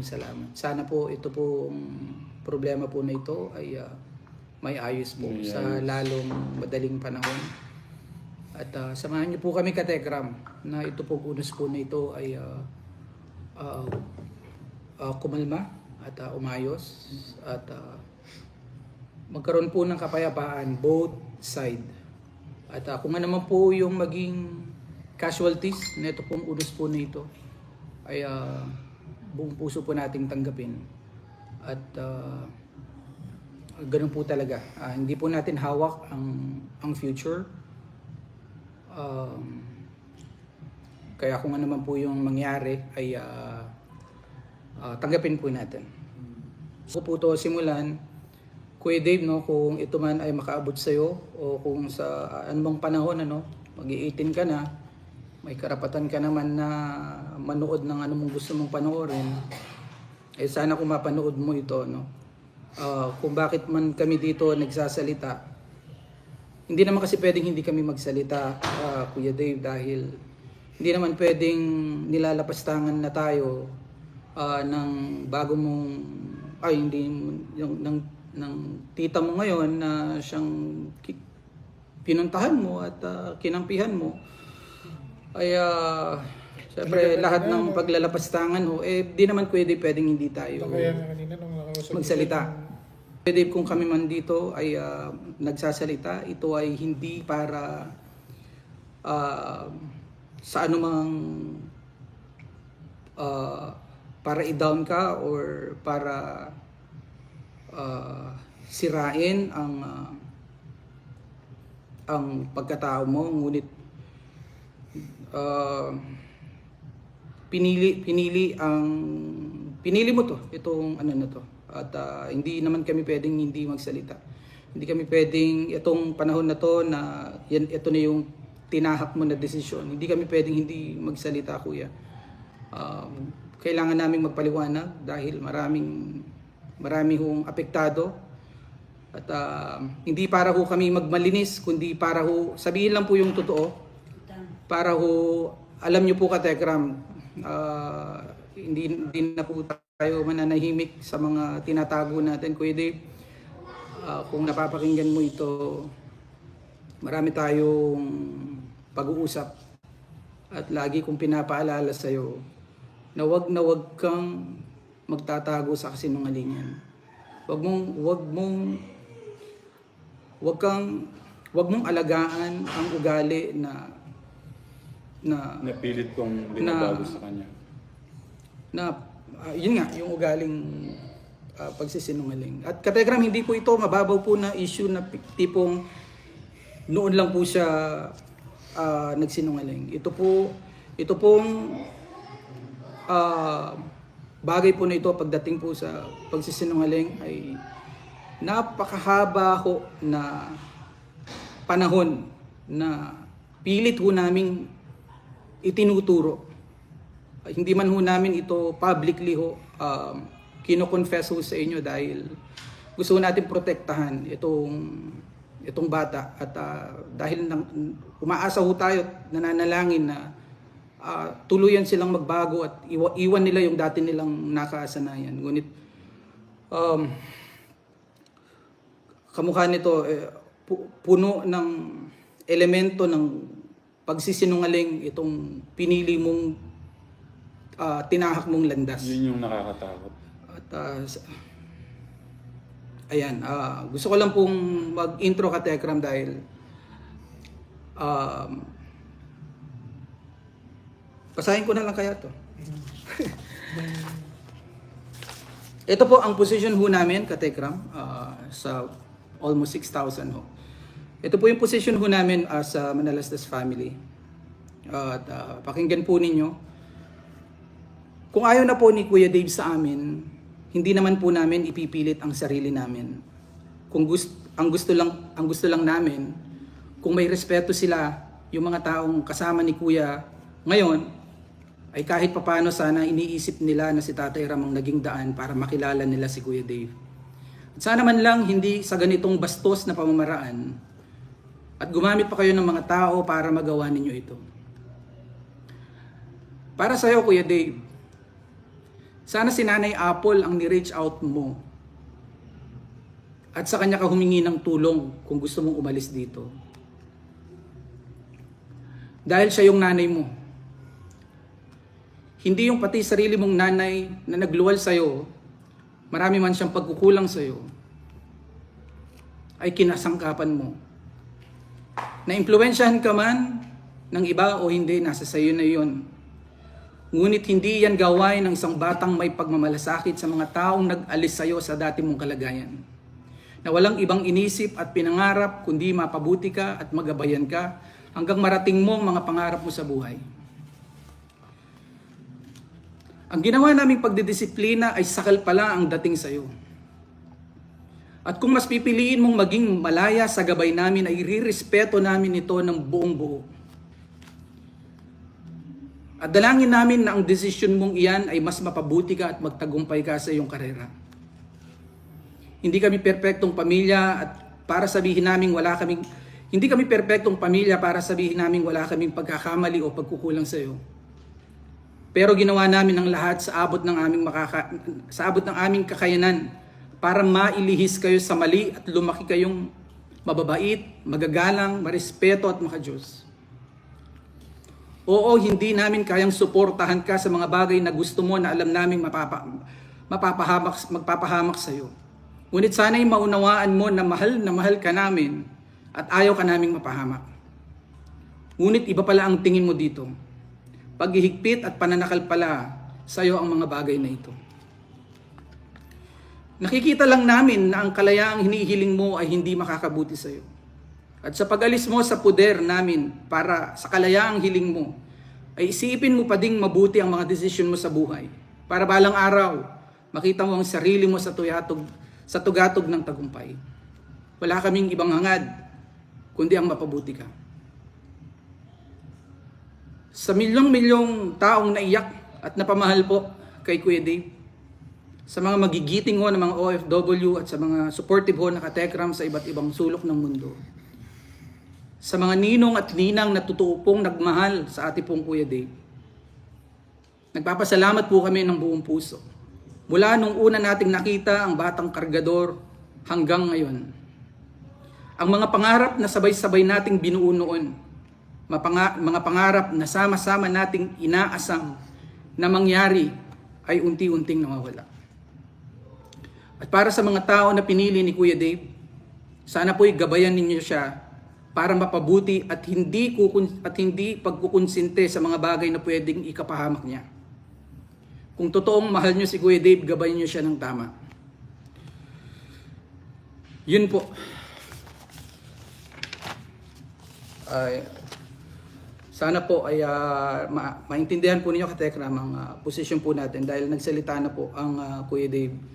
Salamat. Sana po ito po problema po na ito ay ah, may ayos po May sa ayos. lalong madaling panahon. At ah, samahan niyo po kami katekram na ito po unos po na ito ay ah, ah, ah, kumalma at ah, umayos at ah, magkaroon po ng kapayapaan both side. At ah, kung ano naman po yung maging casualties na ito pong unos po na ito ay ah, buong puso po nating tanggapin. At ah, ganun po talaga. Ah, hindi po natin hawak ang ang future. Um, kaya kung ano naman po yung mangyari ay ah, ah, tanggapin po natin. So po to simulan, Kuya Dave, no, kung ito man ay makaabot sa'yo o kung sa anumang panahon, ano, mag-18 ka na, may karapatan ka naman na manood ng anumang gusto mong panoorin, eh sana kung mapanood mo ito, no, Ah, kung bakit man kami dito nagsasalita, hindi naman kasi pwedeng hindi kami magsalita, ah, Kuya Dave, dahil hindi naman pwedeng nilalapastangan na tayo ah, ng bago mong, ay hindi, yung, ng, ng tita mo ngayon na siyang pinuntahan mo at ah, kinampihan mo. Ay, ah, syempre, lahat ng paglalapastangan ho, eh, di naman pwede, pwedeng hindi tayo Kaya nga kanina nung nakausap magsalita. yung- Pwede kung kami man dito ay ah, nagsasalita, ito ay hindi para ah, sa anumang ah, para i-down ka or para ah, sirain ang ah, ang pagkatao mo. Ngunit ah, pinili pinili ang pinili mo to itong ano na to. At ah, hindi naman kami pwedeng hindi magsalita. Hindi kami pwedeng itong panahon na to na yan ito na yung tinahak mo na desisyon. Hindi kami pwedeng hindi magsalita kuya. Um, kailangan naming magpaliwanag dahil maraming marami hong apektado. At ah, hindi para ho kami magmalinis kundi para ho sabihin lang po yung totoo para ho alam niyo po ka Tekram ah, hindi, hindi na po tayo mananahimik sa mga tinatago natin. Kuya Dave ah, kung napapakinggan mo ito marami tayong pag-uusap at lagi kong pinapaalala sa iyo na wag na wag kang magtatago sa kasinungalingan. Wag mong wag mong wag kang wag mong alagaan ang ugali na na Napilit kong binabago sa kanya. na ah, yun nga yung ugaling ah, pagsisinungaling. At kategram hindi po ito mababaw po na issue na tipong noon lang po siya ah, nagsinungaling. Ito po ito pong ah, bagay po na ito pagdating po sa pagsisinungaling ay napakahaba ho na panahon na pilit ho naming itinuturo. Ay, Hindi man ho namin ito publicly ho um, kino-confess ho sa inyo dahil gusto natin protektahan itong itong bata at ah, dahil nang, umaasa ho tayo nananalangin na ah, tuluyan silang magbago at iwa, iwan nila yung dati nilang nakasanayan. Ngunit um, kamukha nito eh, pu- puno ng elemento ng pagsisinungaling itong pinili mong ah, tinahak mong landas. Yun yung nakakatakot. At sa- ayan, ah, gusto ko lang pong mag-intro ka Tekram dahil um, basahin ko na lang kaya to. Ito po ang position ho namin, Katekram, ah, sa almost 6,000 ho. Ito po yung position ho namin as a Manalastas family. at ah, pakinggan po ninyo. Kung ayaw na po ni Kuya Dave sa amin, hindi naman po namin ipipilit ang sarili namin. Kung gusto, ang gusto lang ang gusto lang namin, kung may respeto sila yung mga taong kasama ni Kuya ngayon, ay kahit papano sana iniisip nila na si Tatay Ram ang naging daan para makilala nila si Kuya Dave. At sana man lang hindi sa ganitong bastos na pamamaraan at gumamit pa kayo ng mga tao para magawa ninyo ito. Para sa iyo, Kuya Dave, Sana si Nanay Apple ang ni-reach out mo. At sa kanya ka humingi ng tulong kung gusto mong umalis dito. Dahil siya yung nanay mo. Hindi yung pati sarili mong nanay na nagluwal sa'yo, marami man siyang pagkukulang sa'yo, ay kinasangkapan mo. Na-impluensyahan ka man ng iba o hindi, nasa sayo na yun. Ngunit hindi yan gawain ng isang batang may pagmamalasakit sa mga taong nag-alis sa'yo sa dati mong kalagayan. Na walang ibang inisip at pinangarap kundi mapabuti ka at magabayan ka hanggang marating mo ang mga pangarap mo sa buhay. Ang ginawa naming pagdidisiplina ay sakal pala ang dating sa'yo. At kung mas pipiliin mong maging malaya sa gabay namin, ay rirespeto namin ito ng buong buo. At dalangin namin na ang desisyon mong iyan ay mas mapabuti ka at magtagumpay ka sa iyong karera. Hindi kami perpektong pamilya at para sabihin namin wala kaming hindi kami perpektong pamilya para sabihin namin wala kaming pagkakamali o pagkukulang sa iyo. Pero ginawa namin ang lahat sa abot ng aming makaka, sa abot ng aming kakayanan para mailihis kayo sa mali at lumaki kayong mababait, magagalang, marespeto at makajos. Oo, hindi namin kayang suportahan ka sa mga bagay na gusto mo na alam naming mapapa, mapapahamak, magpapahamak sa iyo. Ngunit sana'y maunawaan mo na mahal na mahal ka namin at ayaw ka naming mapahamak. Ngunit iba pala ang tingin mo dito. Paghihigpit at pananakal pala sa iyo ang mga bagay na ito. Nakikita lang namin na ang kalayaang hinihiling mo ay hindi makakabuti sa iyo. At sa pag-alis mo sa puder namin para sa kalayaang hiling mo, ay isipin mo pa ding mabuti ang mga desisyon mo sa buhay. Para balang araw, makita mo ang sarili mo sa tuyatog, sa tugatog ng tagumpay. Wala kaming ibang hangad, kundi ang mapabuti ka. Sa milyong-milyong taong naiyak at napamahal po kay Kuya Dave, sa mga magigiting ho ng mga OFW at sa mga supportive ho na katekram sa iba't ibang sulok ng mundo, sa mga ninong at ninang na totoo pong nagmahal sa ati pong Kuya Dave, nagpapasalamat po kami ng buong puso. Mula nung una nating nakita ang batang kargador hanggang ngayon. Ang mga pangarap na sabay-sabay nating binuo noon, mapanga- mga pangarap na sama-sama nating inaasam na mangyari ay unti-unting nawawala. At para sa mga tao na pinili ni Kuya Dave, sana po'y gabayan ninyo siya para mapabuti at hindi kukun at hindi pagkukonsinte sa mga bagay na pwedeng ikapahamak niya. Kung totoong mahal niyo si Kuya Dave, gabayan niyo siya ng tama. Yun po. Ay, sana po ay ah, ma- maintindihan po ninyo katekram ang ah, posisyon po natin dahil nagsalita na po ang ah, Kuya Dave